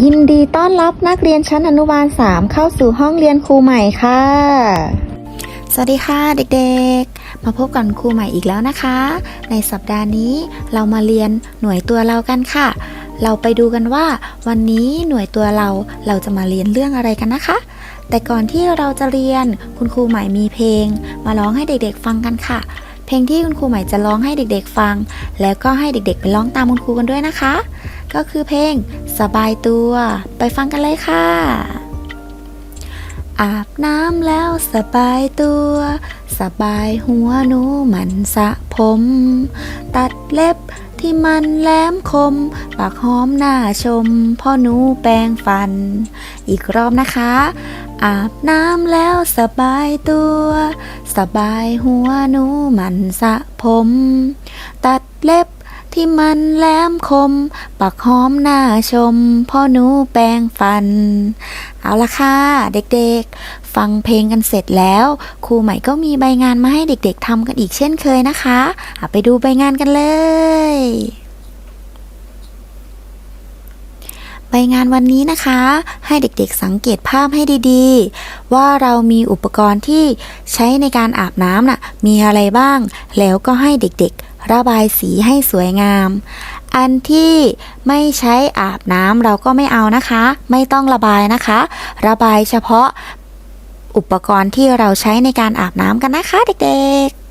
ยินดีต้อนรับนักเรียนชั้นอนุบาล 3 เข้าสู่ห้องเรียนครูใหม่ค่ะ สวัสดีค่ะเด็กๆ มาพบกับครูใหม่อีกแล้วนะคะ ในสัปดาห์นี้เรามาเรียนหน่วยตัวเรากันค่ะ เราไปดูกันว่า วันนี้หน่วยตัวเราเราจะมาเรียนเรื่องอะไรกันนะคะ แต่ก่อนที่เราจะเรียนคุณครูใหม่มีเพลง มาร้องให้เด็กๆฟังกันค่ะ เพลงที่คุณครูใหม่จะร้องให้เด็กๆฟัง แล้วก็ให้เด็กๆไปร้องตามคุณครูกันด้วยนะคะ ก็คือเพลงสบายตัว ไปฟังกันเลยค่ะ อาบน้ำแล้วสบายตัว สบายหัวหนูหมันสะผม ตัดเล็บที่มันแหลมคม ปากหอมหน้าชม พ่อหนูแปรงฟัน อีกรอบนะคะ อาบน้ำแล้วสบายตัว สบายหัวหนูหมันสะผม ตัดเล็บ ที่มันแหลมคมปากหอมหน้าชม พ่อหนูแปรงฟัน เอาละค่ะ เด็กๆ ฟังเพลงกันเสร็จแล้ว ครูใหม่ก็มีใบงานมาให้เด็กๆทำกันอีกเช่นเคยนะคะเอาไปดูใบงานกันเลยใบงานวันนี้นะคะ ให้เด็กๆสังเกตภาพให้ดีๆ ว่าเรามีอุปกรณ์ที่ใช้ในการอาบน้ำน่ะมีอะไรบ้าง แล้วก็ให้เด็กๆ ระบายสีให้สวยงาม อันที่ไม่ใช้อาบน้ำเราก็ไม่เอานะคะ ไม่ต้องระบายนะคะ ระบายเฉพาะอุปกรณ์ที่เราใช้ในการอาบน้ำกันนะคะเด็กๆ